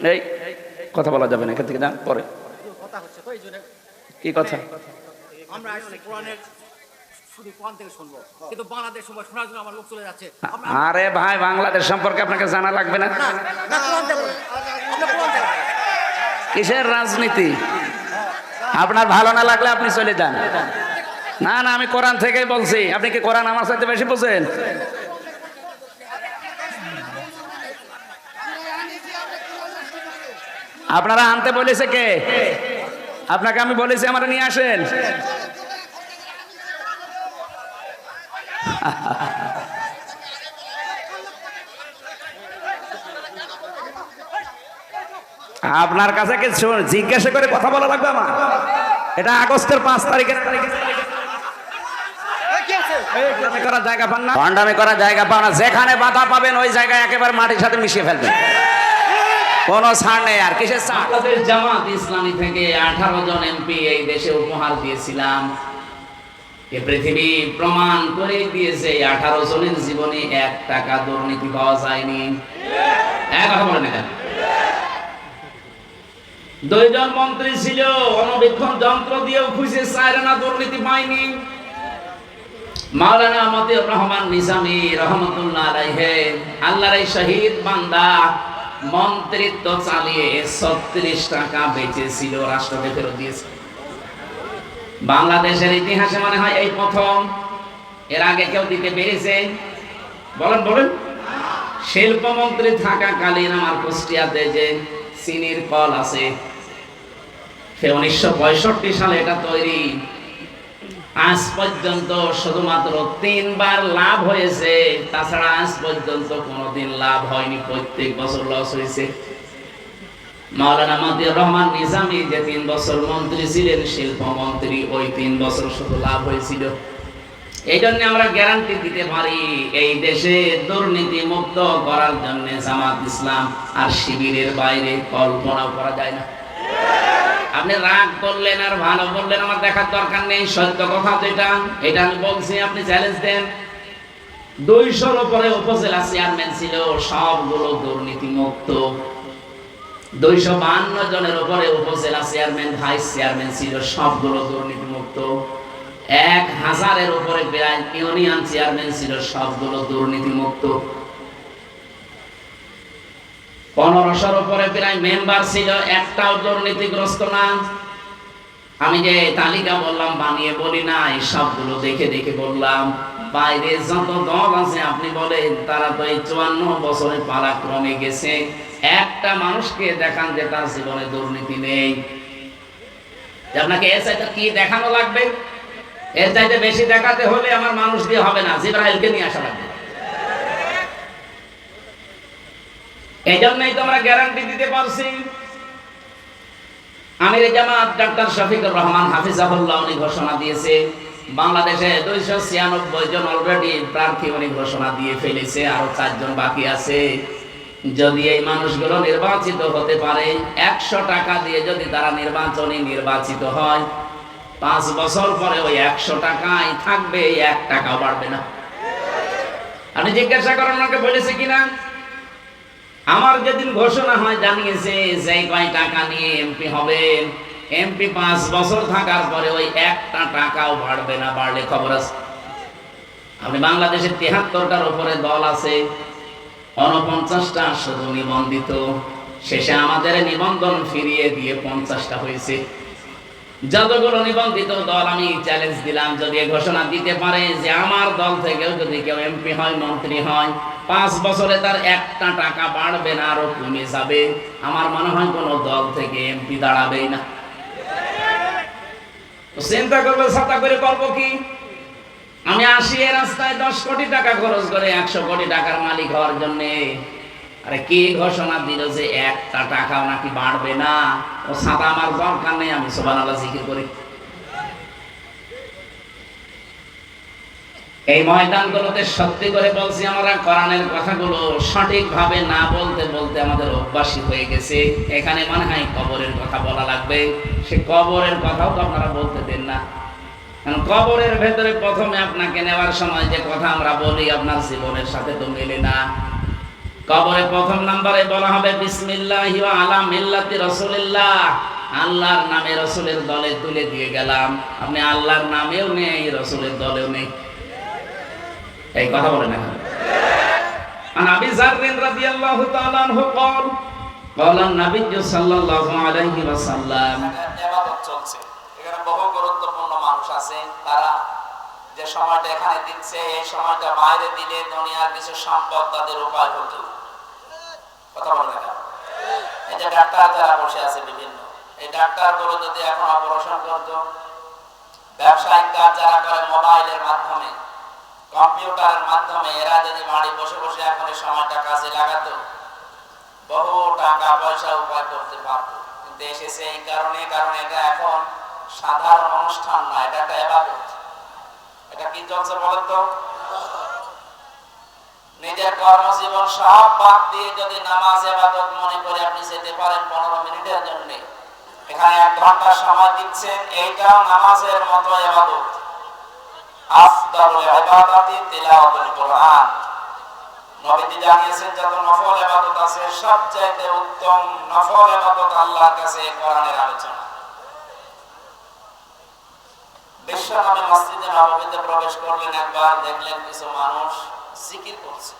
এই কথা বলা যাবে না এখান থেকে যান পরে। কি কথা? আমরা কোরআনের আরে ভাই বাংলাদেশ সম্পর্কে আপনাকে জানা লাগবে না? কিসের রাজনীতি? আপনার ভালো না লাগলে আপনি চলে যান। না না আমি কোরআন থেকেই বলছি। আপনি কি কোরআন আমার সাথে বেশি বোঝেন? আপনারা আনতে বলেছে কে? আপনাকে আমি বলেছি আমার নিয়ে আসেন। আপনার কাছে জিজ্ঞাসা করে কথা বলা লাগবে আমার? এটা আগস্টের পাঁচ তারিখের করার জায়গা পান না? ভণ্ডামি করার জায়গা পান না। যেখানে বাধা পাবেন, ওই জায়গায় একেবারে মাটির সাথে মিশিয়ে ফেলবেন। কোনো ছাড় নেই আর কিসের ছাড়? জামাত ইসলামী থেকে আঠারো জন এমপি এই দেশে উপহার দিয়েছিলাম। এ পৃথিবী প্রমাণ করে দিয়েছে আঠারো জনের জীবনে এক টাকা দুর্নীতি পাওয়া যায়নি। এক কথা বলেন কেন? দুইজন মন্ত্রী ছিল, অনবীক্ষণ যন্ত্র দিয়েও খুঁজে চায়না দুর্নীতি পায়নি। মাওলানা মতিউর রহমান নিজামী রহমতুল্লাহ আলাইহে, আল্লাহর শহীদ বান্দা মন্ত্রিত্ব চালিয়ে ছত্রিশ টাকা বেঁচেছিল, রাষ্ট্রকে ফেরত দিয়েছে। বাংলাদেশের ইতিহাসে মনে হয় এই প্রথম, এর আগে কেউ দিতে পেরেছে। বলেন বলেন। শিল্পমন্ত্রী থাকাকালীন আমার কুষ্টিয়াতে যে চিনির কল আছে, সে উনিশশো পঁয়ষট্টি সালে এটা তৈরি আজ পর্যন্ত শুধুমাত্র তিনবার লাভ হয়েছে। তাছাড়া আজ পর্যন্ত কোনোদিন লাভ হয়নি, প্রত্যেক বছর লস হয়েছে। মাওলানা রহমান নিজামী যে তিন বছর মন্ত্রী ছিলেন শিল্প মন্ত্রী ওই তিন বছর শুধু লাভ হয়েছিল। এই জন্য আমরা গ্যারান্টি দিতে পারি, এই দেশে দুর্নীতি মুক্ত করার জন্য জামাত ইসলাম আর শিবিরের বাইরে কল্পনাও করা যায় না। আপনি রাগ করলেন আর ভালো বললেন আমার দেখার দরকার নেই, সত্য কথা তো এটা। আমি বলছি, আপনি চ্যালেঞ্জ দেন। দুইশোর উপরে উপজেলা চেয়ারম্যান ছিল, সবগুলো দুর্নীতি মুক্ত দুইশো বান্ন জনের উপরে উপজেলা চেয়ারম্যান ভাইস চেয়ারম্যান ছিল, সবগুলো দুর্নীতি মুক্ত এক হাজারের উপরে ইউনিয়ন চেয়ারম্যান ছিল, সবগুলো দুর্নীতি পনেরোশোর উপরে প্রায় মেম্বার ছিল, একটাও দুর্নীতিগ্রস্ত না। আমি যে তালিকা বললাম, বানিয়ে বলি না এই সবগুলো দেখে দেখে বললাম, বাইরে যত দল আছে, আপনি বলেন, তারা তো এই চুয়ান্ন বছরে পালাক্রমে গেছে। একটা মানুষকে দেখান যে তার জীবনে দুর্নীতি নেই। আপনাকে এর চাইতে কি দেখানো লাগবে? এর চাইতে বেশি দেখাতে হলে আমার মানুষ দিয়ে হবে না, জিব্রাইলকে নিয়ে আসা লাগবে। এই জন্যই তো আমরা গ্যারান্টি দিতে পারছি। আমির জামাত ডাক্তার শফিকুর রহমান হাফিজাহুল্লাহ উনি ঘোষণা দিয়েছে। বাংলাদেশে দুইশো ছিয়ানব্বই জন অলরেডি প্রার্থী উনি ঘোষণা দিয়ে ফেলেছে, আরও চারজন বাকি আছে। যদি এই মানুষগুলো নির্বাচিত হতে পারে, একশো টাকা দিয়ে যদি তারা নির্বাচনে নির্বাচিত হয়, পাঁচ বছর পরে ওই একশো টাকাই থাকবে এক টাকাও বাড়বে না। আপনি জিজ্ঞাসা করেন ওনাকে বলেছে কিনা? আমার যেদিন ঘোষণা হয় জানিয়েছে যে কয় টাকা নিয়ে এমপি হবেন এমপি পাঁচ বছর থাকার পরে ওই একটা টাকাও বাড়বে না, বাড়লে খবর আছে। আপনি বাংলাদেশের তেহাত্তরটার উপরে দল আছে অনপঞ্চাশটা শুধু নিবন্ধিত। শেষে আমাদের নিবন্ধন ফিরিয়ে দিয়ে পঞ্চাশটা হয়েছে। যতগুলো নিবন্ধিত দল আমি চ্যালেঞ্জ দিলাম, যদি ঘোষণা দিতে পারে যে আমার দল থেকেও যদি কেউ এমপি হয়, মন্ত্রী হয়, পাঁচ বছরে তার একটা টাকা বাড়বে না আরও কমে যাবে। আমার মনে হয় কোনো দল থেকে এমপি দাঁড়াবেই না। চিন্তা করবে, ছাতা করে করব কি? আমি আসি এই রাস্তায় দশ কোটি টাকা খরচ করে, একশো কোটি টাকার মালিক হওয়ার জন্য। আরে কি ঘোষণা দিল যে একটা টাকাও নাকি বাড়বে না? ও ছাতা আমার দরকার নেই, আমি সোবান আল্লাহ জিকির করি। এই ময়দানগুলোতে সত্যি করে বলছি আমরা কোরআনের কথাগুলো সঠিকভাবে না বলতে বলতে আমাদের অভ্যাসী হয়ে গেছে। এখানে মনে হয় কবরের কথা বলা লাগবে। সে কবরের কথাও তো আপনারা বলতে দেন না। কারণ কবরের ভেতরে প্রথমে আপনাকে নেওয়ার সময় যে কথা আমরা বলি, আপনার জীবনের সাথে তো মেলে না। কবরে প্রথম নম্বরে বলা হবে বিসমিল্লাহি ওয়া আলা মিল্লাতি রাসূলিল্লাহ আল্লাহর নামে রসুলের দলে তুলে দিয়ে গেলাম আপনি আল্লাহর নামেও নেই রসুলের দলেও নেই এই কথা বলেন এখন عن ابي ذر رضي الله تعالى عنه قال قال النبي صلى الله عليه وسلم এবাদত চলছে এখানে বহু গুরুত্বপূর্ণ মানুষ আছে তারা যে সময়টা এখানে দিচ্ছে এই সময়টা বাইরে দিলে দুনিয়ার কিছু সম্পদ তাদের উপায় হতো কাজে লাগাতো, বহু টাকা পয়সা উপায় করতে পারতো। কিন্তু এসেছে এই কারণে, কারণ এটা এখন সাধারণ অনুষ্ঠান না, এটা একটা এবাদত এটা কি চলছে বলেন তো নিজের কর্মজীবন সব বাদ দিয়ে যদি নামাজ এবাদত মনে করে আপনি যেতে পারেন পনেরো মিনিটের জন্য। এখানে এক ঘণ্টা সময় দিচ্ছেন এইটাও নামাজের মতো এবাদত। প্রবেশ করলেন, একবার দেখলেন কিছু মানুষ জিকির করছে।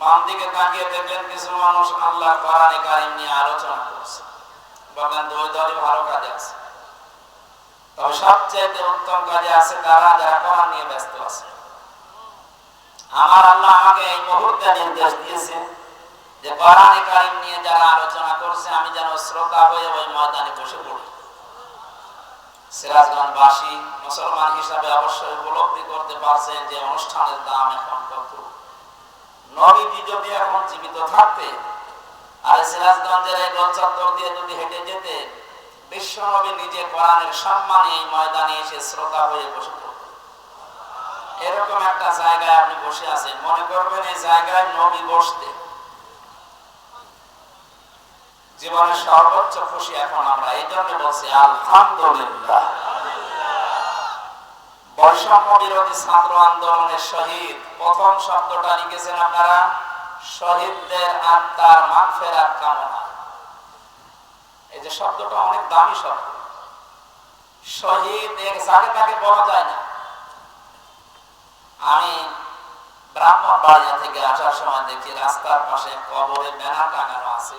বাম দিকে তাকিয়ে দেখলেন কিছু মানুষ আল্লাহ কোরআনে কারিম নিয়ে আলোচনা করছে। বললেন, দুই দলই ভালো কাজে আছে। তবে সবচেয়ে উত্তম কাজে আছে তারা যারা কোরআন নিয়ে ব্যস্ত আছে। আমার আল্লাহ আমাকে এই মুহূর্তে নির্দেশ দিয়েছে যে কারিম নিয়ে যারা আলোচনা করছে, আমি যেন শ্রোতা হয়ে ওই ময়দানে বসে পড়ি। সিরাজগঞ্জবাসী মুসলমান হিসাবে অবশ্যই উপলব্ধি করতে পারছেন যে অনুষ্ঠানের দাম এখন কত। নবীজি যদি এখন জীবিত থাকতে, আর সিরাজগঞ্জের এই গোল চত্বর দিয়ে যদি হেঁটে যেতে বিশ্ব নবী নিজে কোরআনের সম্মানে এই ময়দানে এসে শ্রোতা হয়ে বসে এরকম একটা জায়গায় আপনি বসে আছেন। মনে করবেন এই জায়গায় নবী বসতে জীবনের সর্বোচ্চ খুশি এখন আমরা, এই জন্য বলছি আলহামদুলিল্লাহ। বৈষম্য বিরোধী ছাত্র আন্দোলনের শহীদ, প্রথম শব্দটা লিখেছেন আপনারা, শহীদদের আত্মার কামনা। এই যে শব্দটা অনেক দামি শব্দ। শহীদ এক যাকে তাকে বলা যায় না। আমি ব্রাহ্মণবাড়িয়া থেকে আসার সময় দেখি রাস্তার পাশে কবরে ব্যানার টাঙানো আছে।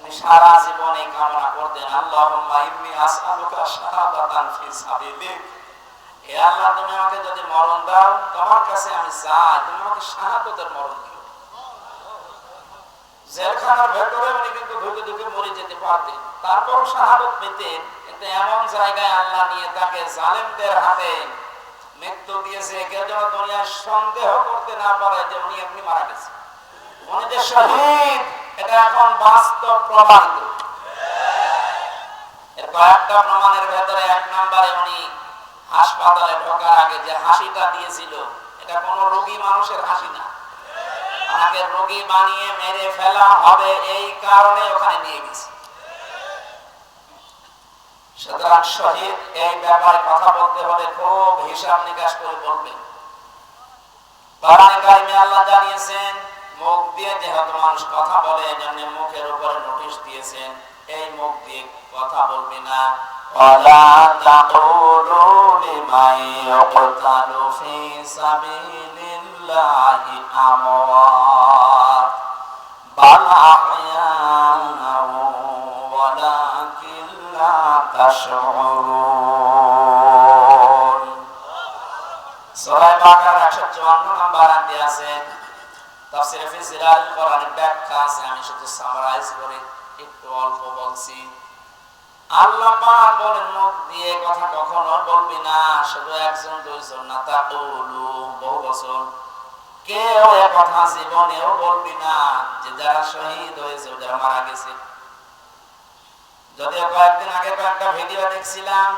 উনি সারা জীবন কামনা করতেন আল্লাহুম্মা ইন্নী আসআলুকা শাহাদাতান ফি সাবিলিক হে আল্লাহ, তুমি আমাকে যদি মরণ দাও, তোমার কাছে আমি চাই, তুমি আমাকে শাহাদাতের মরণ দিও। জেলখানার ভেতরে উনি কিন্তু ঢুকে ঢুকে মরে যেতে পারতেন, তারপরও শাহাদত পেতেন, কিন্তু এমন জায়গায় আল্লাহ নিয়ে তাকে জালেমদের হাতে মৃত্যু দিয়েছে, কেউ যেন দুনিয়ার সন্দেহ করতে না পারে যে উনি এমনি মারা গেছে উনি যে শহীদ এটা এখন বাস্তব প্রমাণিত এর কয়েকটা প্রমাণের ভেতরে এক নম্বরে উনি হাসপাতালে ঢোকার আগে যে হাসিটা দিয়েছিল, এটা কোনো রোগী মানুষের হাসি না। ওনাকে রোগী বানিয়ে মেরে ফেলা হবে এই কারণে ওখানে নিয়ে গেছে। সুতরাং শহীদ, এই ব্যাপারে কথা বলতে হলে খুব হিসাব নিকাশ করে বলবেন। আল্লাহ জানিয়েছেন মুখ দিয়ে যেহেতু মানুষ কথা বলে এজন্য মুখের উপরে নোটিশ দিয়েছেন এই মুখ দিয়ে কথা বলবি না ولا تقولوا لمن يقتل في سبيل الله أموات بل أحياء ولكن لا تشعرون সূরা বাকার 154 নম্বর আয়াতে আছে তাফসীরে ফি কোরআনের ব্যাখ্যা আছে, আমি শুধু সামারাইজ করে একটু অল্প বলছি। আল্লাহ পাক বলেন, মুখ দিয়ে কথা কখনো বলবি না, শুধু একজন, দুইজন না তা বহু বছর। কেউ এ কথা জীবনেও বলবি না, যে যারা শহীদ হয়েছে যারা মারা গেছে। যদিও কয়েকদিন আগে কয়েকটা ভিডিও দেখছিলাম,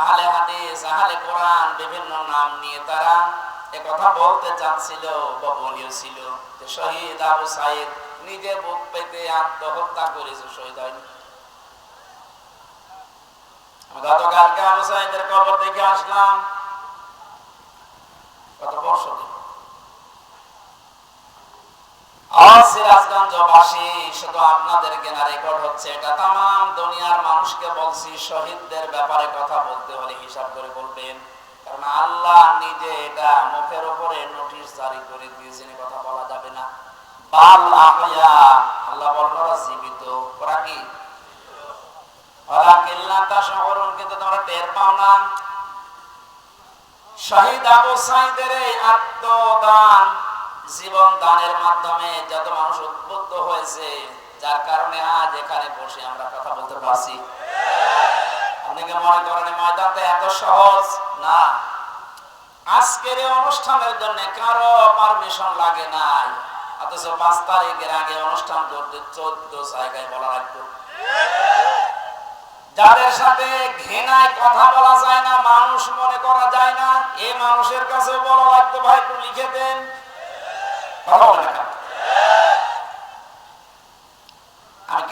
আহলে হাদিস, আহলে কোরআন, বিভিন্ন নাম নিয়ে তারা এ কথা বলতে চাচ্ছিল ববনীয় ছিল শহীদ আবু সাইদ নিজে বুক পেতে আত্মহত্যা করেছে শহীদ হয়নি। গতকালকে আবু সাইদের দেখে আসলাম। কত বর্ষ মানুষকে বলছি, শহীদদের ব্যাপারে কথা বলতে হলে হিসাব করে বলবেন। কারণ আল্লাহ নিজে এটা মুখের উপরে নোটিশ জারি করে দিয়েছেন কথা বলা যাবে না। বাল আহয়া, আল্লাহ জীবিত। ওরা কি? ওরা শহরুন কিন্তু তোমরা টের পাও না। শহীদ আবু সাইদের এই আত্মদান, জীবন দানের মাধ্যমে যত মানুষ উদ্বুদ্ধ হয়েছে, যার কারণে আজ এখানে বসে আমরা কথা বলতে পারছি। অনেকে মনে করেন ময়দানটা এত সহজ না আজকের এই অনুষ্ঠানের জন্য কারও পারমিশন লাগে নাই অথচ পাঁচ তারিখের আগে অনুষ্ঠান করতে চোদ্দ জায়গায় বলা লাগতো যাদের সাথে ঘৃণায় কথা বলা যায় না, মানুষ মনে করা যায় না, এ মানুষের কাছে বলা লাগতো ভাই একটু লিখে দেন কথা বলে না। আমি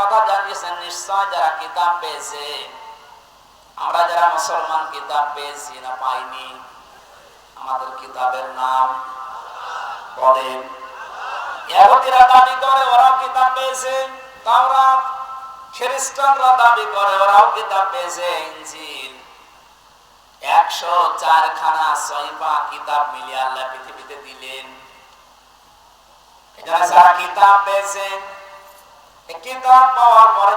কথা জানিয়েছেন, নিশ্চয় যারা কিতাব পেয়েছে, আমরা যারা মুসলমান কিতাব পেয়েছি না পাইনি, আমাদের কিতাবের নাম বলেন। দাবি করে, ওরাও কিতাব পেয়েছে খ্রিস্টানরা দাবি করে, ওরাও কিতাব পেয়েছে, ইনজিল। একশো চার খানা সহিফা কিতাব মিলিয়ে আল্লাহ পৃথিবীতে দিলেন। যারা কিতাব পেয়েছে এই কিতাব পাওয়ার পরে